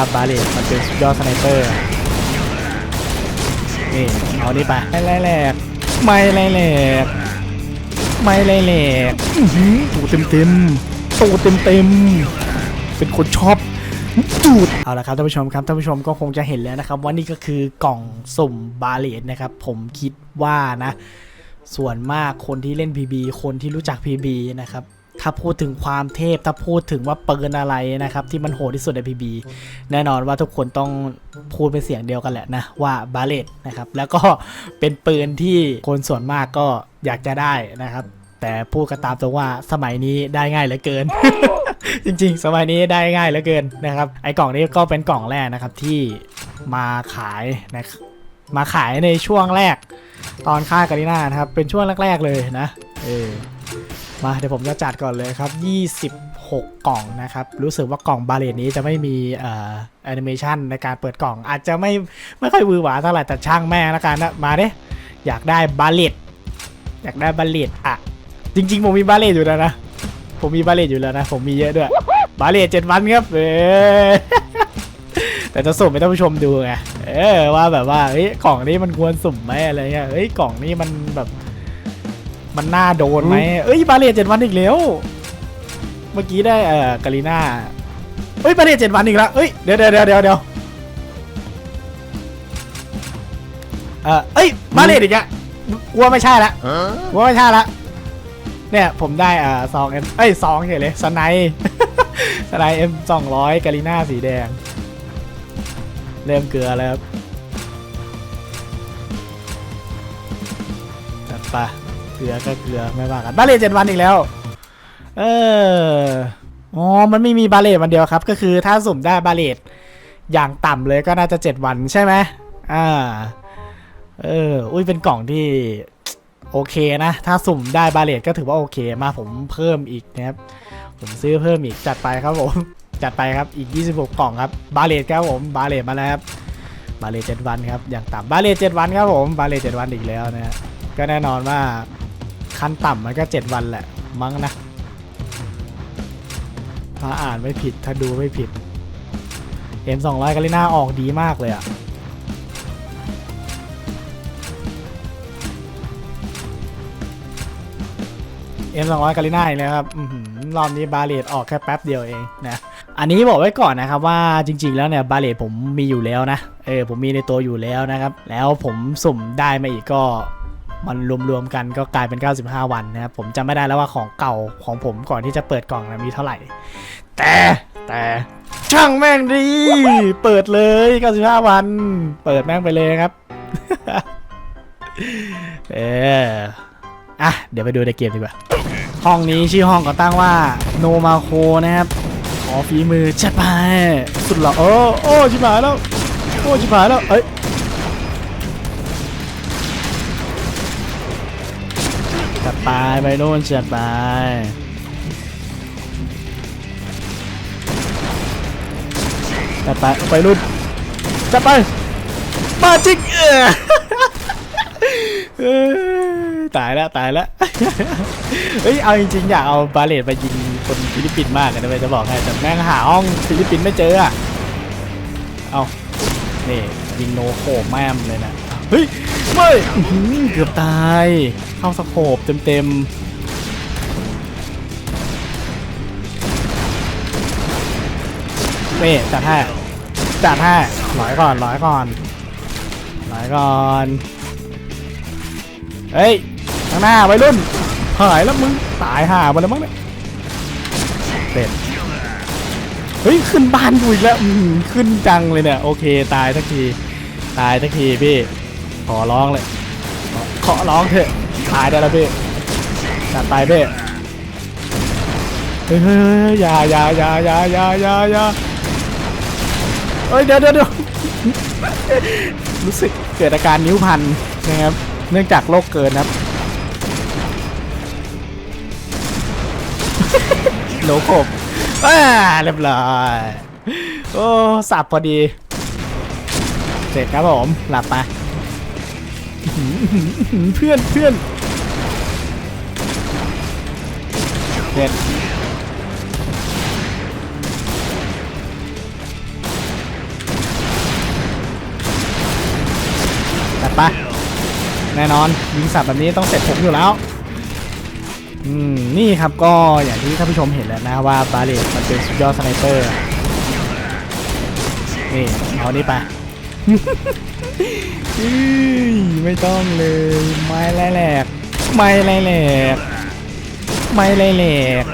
อาบาเลตมันเป็นสุดยอดสไนเปอร์อะนี่ เอานี่ไปไม่ไล่แหลกไม่ไล่แหลกไม่ไล่แหลกอื้อหือตูเต็มเต็มๆตูเต็มเต็มๆเป็นคนชอบจูดเอาละครับท่านผู้ชมครับท่านผู้ชมก็คงจะเห็นแล้วนะครับ ว่านี่ก็คือกล่องสุ่มบาเลตนะครับ ผมคิดว่านะ ส่วนมากคนที่เล่น PB คนที่รู้จัก PB นะครับ ถ้าพูดถึงความเทพ ถ้าพูดถึงว่าปืนอะไรนะครับ ที่มันโหดที่สุดใน PB แน่นอนว่าทุกคนต้องพูดเป็นเสียงเดียวกันแหละนะ ว่าบาเลตนะครับ แล้วก็เป็นปืนที่คนส่วนมากก็อยากจะได้นะครับ แต่พูดกันตามตรงว่าสมัยนี้ได้ง่ายเหลือเกิน จริงๆ สมัยนี้ได้ง่ายเหลือเกินนะครับ ไอ้กล่องนี้ก็เป็นกล่องแรกนะครับที่มาขายนะมาขายในช่วงแรกตอนค่ากาลิน่านะครับ เป็นช่วงแรก ๆ เลยนะ เออ มาเดี๋ยวผมจะจัดก่อนเลยครับ 26 กล่องนะครับ รู้สึกว่ากล่องบาเลตนี้จะไม่มีเอ่อแอนิเมชันในการเปิดกล่อง อาจจะไม่ไม่ค่อยวือหวาเท่าไหร่แต่ช่างแม่ละกันนะมาเด้อยากได้บาเลตอยากได้บาเลตอะ จริง ๆ ผมมีบาเลตอยู่แล้วนะ ผมมีบาเลตอยู่แล้วนะ ผมมีเยอะด้วย บาเลตเจ็ดวันครับเออแต่จะสุ่มให้ท่านผู้ชมดูไงเออว่าแบบว่าเฮ้ยกล่องนี้มันควรสุ่มไหมอะไรเงี้ยเฮ้ยกล่องนี้มันแบบ มันน่าโดนไหมเอ้ย บาเลตเจ็ดวันอีกแล้ว เมื่อกี้ได้เอ่อกาลิน่าเอ้ย บาเลตเจ็ดวันอีกแล้วเอ้ย เดี๋ยวเดี๋ยวเดี๋ยวเดี๋ยวเดี๋ยวเออเอ้ย บาเลตอีกอะกลัวไม่ใช่ละกลัวไม่ใช่ละเนี่ยผมได้อ่าซองเอ็มเอ้ยซองเฉยเลยสไนป์สไนเอ็มสองร้อยกาลิน่าสีแดง เริ่มเกลือแล้วครับจัดไปเก ลือก็เกลือไม่ว่ากันบาเลตเจ็ดวันอีกแล้ว เอออ๋อมันไม่มีบาเลตวันเดียวครับ ก็คือถ้าสุ่มได้บาเลตอย่างต่ำเลยก็น่าจะเจ็ดวันใช่ไหมอ่าเอออุ้ยเป็นกล่องที่โอเคนะ ถ้าสุ่มได้บาเลตก็ถือว่าโอเค มาผมเพิ่มอีกนะครับ ผมซื้อเพิ่มอีกจัดไปครับผม จัดไปครับอีก 26 กล่องครับ บาเลตครับผม บาเลตมาแล้วครับ บาเลตเจ็ดวันครับ อย่างต่ำบาเลตเจ็ดวันครับผม บาเลตเจ็ดวันอีกแล้วนะฮะก็แน่นอนว่า ขั้นต่ำมันก็ 7 วันแหละ มั้งนะถ้าอ่านไม่ผิดถ้าดูไม่ผิด M200 กาลิน่าออกดีมากเลยอะเอ็มสองร้อยกาลิน่าอีกแล้วครับรอบนี้บาเลตออกแค่แป๊บเดียวเองนะ อันนี้บอกไว้ก่อนนะครับว่าจริง ๆ แล้วเนี่ยบาเลตผมมีอยู่แล้วนะ เออผมมีในตัวอยู่แล้วนะครับ แล้วผมสุ่มได้มาอีกก็ มันรวมๆกันก็กลายเป็น 95 วันนะครับผมจำไม่ได้แล้วว่าของเก่าของผมก่อนที่จะเปิดกล่องนะมีเท่าไหร่ แต่แต่ช่างแม่งดี เปิดเลย 95 วัน เปิดแม่งไปเลยครับ เอออะ เดี๋ยวไปดูในเกมดีกว่า ห้องนี้ชื่อห้องก็ตั้งว่าโนมาโคนะครับ ขอฝีมือจัดไปสุดหล่อโอ้โอ้ชิบหายแล้ว โอ้ชิบหายแล้ว เอ้ย จัดไปไปโน่นจัดไปจัดไปไปรุ่นจัดไปมาจิกเออตายแล้วตายแล้วเฮ้ยเอาจริงๆอยากเอาบาเลตไปยิงคนฟิลิปปินส์มากเลยนะเว้ยจะบอกให้แต่แม่งหาห้องฟิลิปปินส์ไม่เจออะเอานี่ยิงโนโคแม่มเลยนะ เฮ้ยไม่เกือบตาย เข้าสโคบเต็มๆเว้ยจัดให้จัดให้ร้อยก่อนร้อยก่อนร้อยก่อนเฮ้ยข้างหน้าวัยรุ่นหายแล้วมึงตายห่าไปแล้วมั้งเนี่ยเด็ดเฮ้ยขึ้นบ้านกูอีกแล้วขึ้นจังเลยเนี่ยโอเคตายสักทีตายสักทีพี่ ขอร้องเลย ขอขอร้องเถอะตายได้แล้วพี่จัดไปพี่เฮ้ยเฮ้ยเฮ้ยอย่าอย่าอย่าอย่าอย่าอย่าอย่าเฮ้ยเดี๋ยวเดี๋ยวเดี๋ยวรู้สึกเกิดอาการนิ้วพันนะครับ เนื่องจากโรคเกินครับโลโคบอ่าเรียบร้อยโอ้สับพอดี เสร็จครับผม หลับไป เพื่อนเพื่อนเด็ดแต่ปะแน่นอนยิงสับแบบนี้ต้องเสร็จผมอยู่แล้วอืมนี่ครับก็อย่างที่ท่านผู้ชมเห็นแล้วนะว่าบาเลตมันเป็นสุดยอดสไนเปอร์นี่เอานี่ไป ไม่ต้องเลย ไม่ไรแหลก ไม่ไรแหลก ไม่ไรแหลก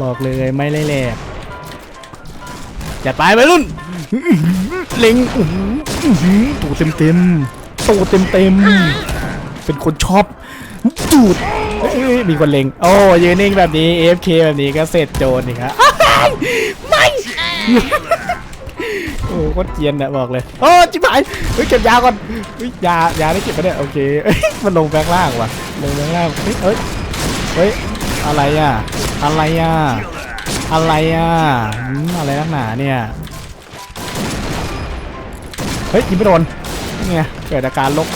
บอกเลยไม่ไรแหลกจัดไปไปรุ่นเล็งตูเต็มเต็มตูเต็มเต็ม เป็นคนชอบจูดมีคนเล็ง โอ้ยืนนิ่งแบบนี้ AFK แบบนี้ก็เสร็จโจรนี่ครับไม่ โคตรเกรียนอะบอกเลยโอ้จิ๋หายเฮ้ยเก็บยาก่อนเฮ้ยยายาได้เก็บไปเนี่ยโอเคมันลงแบงล่างว่ะลงแบงล่างเฮ้ยเฮ้ยเฮ้ยอะไรอะอะไรอะอะไรอะอะไรนักหนาเนี่ยเฮ้ยยิงไม่โดนนี่ไงเกิดอาการลก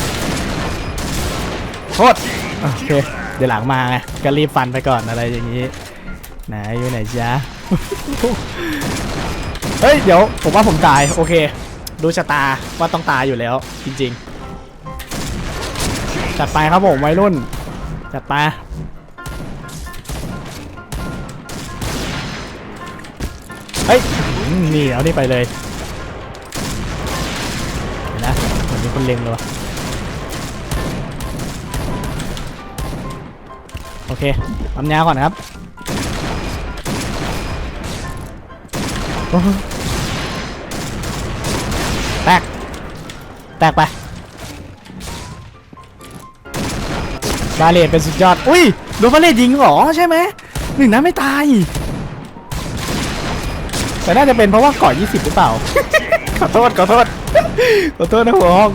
โทษโอเคเดี๋ยวหลังมาไงก็รีบฟันไปก่อนอะไรอย่างนี้ไหนอยู่ไหนจ๊ะ เฮ้ย เดี๋ยว ผมว่าผมตาย โอเค ดูชะตาว่าต้องตายอยู่แล้ว จริง ๆ จัดไปครับผมวัยรุ่น จัดไปเฮ้ยนี่เอานี่ไปเลยนะเหมือนมีคนเล็งเลยวะโอเคปั๊มยาก่อนครับ แตก แตกไปบาเลตเป็นสุดยอด อุ้ยโดนบาเลตยิงหรอใช่ไหมหนึ่งนั้นไม่ตาย แต่น่าจะเป็นเพราะว่าเกาะ20 หรือเปล่า ขอโทษ ขอโทษ ขอโทษนะหัวห้อง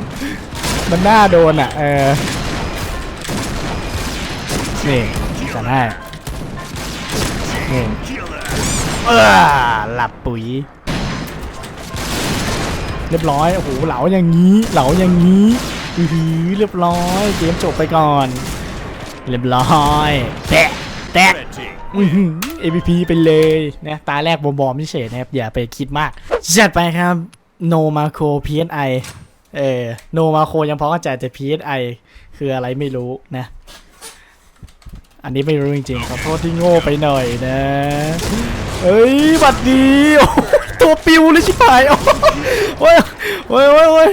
มันน่าโดนอะ เออ นี่จัดให้นี่ เออหลับปุ๋ย เรียบร้อย โอ้โห เหลาอย่างนี้ เหลาอย่างนี้อือหือเรียบร้อย เกมจบไปก่อน เรียบร้อย แตะ แตะ อือหือ MVP ไปเลยนะ ตาแรกบอมๆเฉยๆนะครับ อย่าไปคิดมาก จัดไปครับ No Macro PSI เออ No Macro ยังพอเข้าใจแต่ PSI คืออะไรไม่รู้นะ อันนี้ไม่รู้จริงๆขอโทษที่โง่ไปหน่อยนะ เอ้ยบัดดีโอ้ตัวปิวเลยชิบหายโอ้ยโอ้ยโอ้ยโอ้ย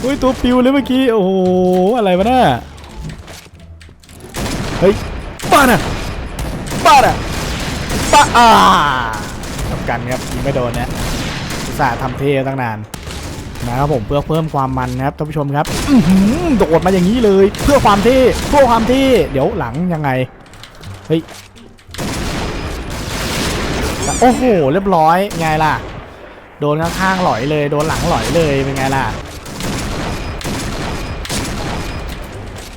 โอ้ยตัวปิวเลยเมื่อกี้โอ้โหอะไรวะน่ะเฮ้ยบ้าน่ะบ้าอะบ้าอ่าทำกันครับยิงไม่โดนเนี่ยอุตส่าห์ทำเท่ตั้งนานนะครับผมเพื่อเพิ่มความมันนะครับท่านผู้ชมครับโดดมาอย่างนี้เลย เพื่อความเท่เพื่อความเท่เดี๋ยวหลังยังไงเฮ้ย โอ้โห เรียบร้อยไงล่ะ โดนข้างๆหลอยเลย โดนหลังหลอยเลยเป็นไงล่ะ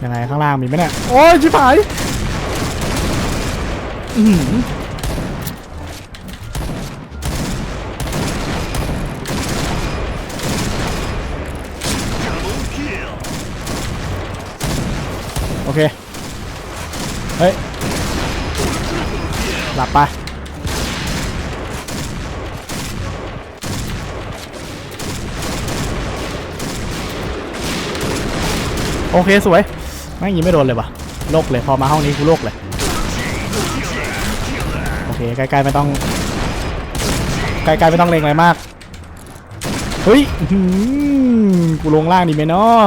ยังไงข้างล่างมีไหมเนี่ยโอ้ยชิบหายอื้อหือโอเค เฮ้ย หลับไป โอเคสวยไม่งยิงไม่โดนเลยว่ะโลกเลยพอมาห้องนี้กูโลกเลยโอเคใกล้ๆไม่ต้องใกล้ๆไม่ต้องเลงอะไรมาก เฮ้ยกูลงล่างดีไหมเนาะ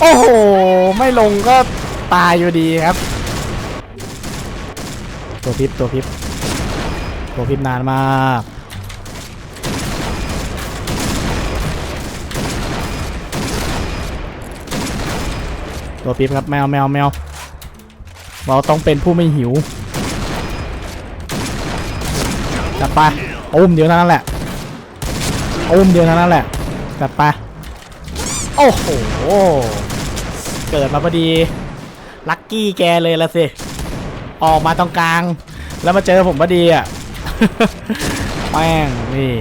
โอ้โห ไม่ลงก็ตายอยู่ดีครับ ตัวพิบตัวพิบตัวพิบนานมาก ตัวพิบครับแมวแมวแมวเราต้องเป็นผู้ไม่หิวจัดไปอุ้มเดียวนั้นแหละอุ้มเดียวนั้นแหละจัดไปโอ้โหเกิดมาพอดีลัคกี้แกเลยละสิออกมาตรงกลาง แล้วมาเจอผมพอดีอะแม่งนี่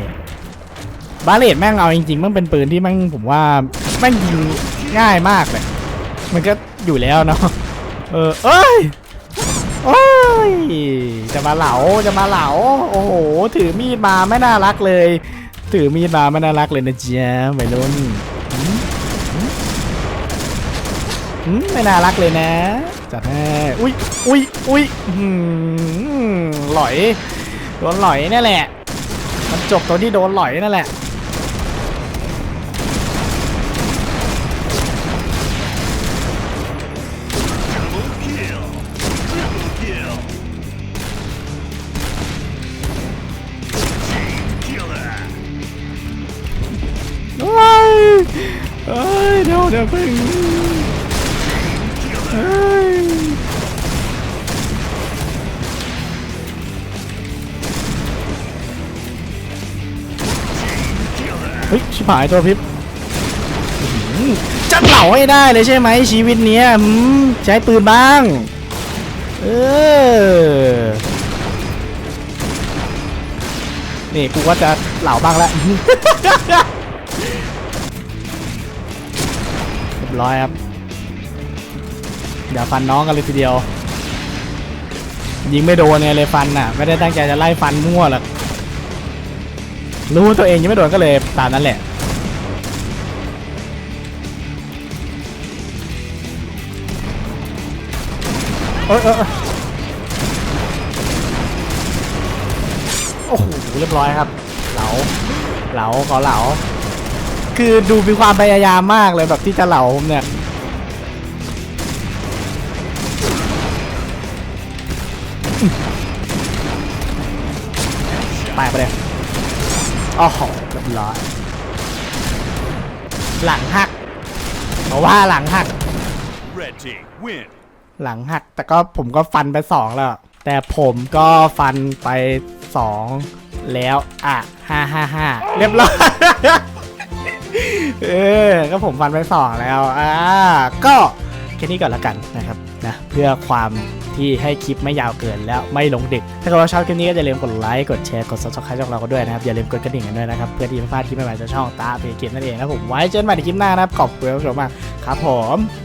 บาเลตแม่งเอาจริงๆมันเป็นปืนที่แม่งผมว่าแม่งยิงง่ายมากเลย มันก็อยู่แล้วเนาะเออเอ้ยโอ้ยจะมาเหลาจะมาเหลาโอ้โหถือมีดมาไม่น่ารักเลย ถือมีดมาไม่น่ารักเลยนะเจ๊ะวัยรุ่นหืมไม่น่ารักเลยนะจัดให้อุ้ยอุ้ยอุ้ยอื้อหืมลอยโดนหลอยนี่แหละ มันจบตรงที่โดนหลอยนั่นแหละ ยเดี๋ยวเดี๋ยวเพิ่งเฮ้ยเฮ้ยชิบหายตัวพิบจะเหล่าให้ได้เลยใช่ไหมชีวิตเนี้ยใช้ปืนบ้าง เออ นี่กูก็จะเหล่าบ้างแล้ว ยบร้อยครับเดี๋ยวฟันน้องกันเลยทีเดียว ยิงไม่โดนไงเลยฟันน่ะ ไม่ได้ตั้งใจจะไล่ฟันมั่วหรอกรู้ตัวเองยังไม่โดนก็เลยตามนั้นแหละเอยเอยเอโอ้โหเรียบร้อยครับ เหลาเหลาขอเหลา คือดูมีความพยายามมากเลยแบบที่จะเหลาผมเนี่ยไปไปเลยอ๋อเรียบร้อยหลังหักเพราะว่าหลังหัก Red team win. หลังหัก แต่ก็ผมก็ฟันไปสองแล้ว แต่ผมก็ฟันไปสองแล้ว อะห้าห้าห้าเรียบร้อย เออก็ผมฟันไปสองแล้วอ่าก็แค่นี้ก่อนละกันนะครับนะเพื่อความที่ให้คลิปไม่ยาวเกินแล้วไม่ลงดึก ถ้าเกิดว่าชอบคลิปนี้ก็อย่าลืมกดไลค์ กดแชร์ กด subscribe ช่องเราก็ด้วยนะครับ อย่าลืมกดกระดิ่งกันด้วยนะครับ เพื่อที่ไม่พลาดคลิปใหม่ๆจากช่องตาเพจเกมนั่นเองนะผม ไว้เจอกันใหม่ในคลิปหน้านะครับ ขอบคุณผู้ชมมากครับผม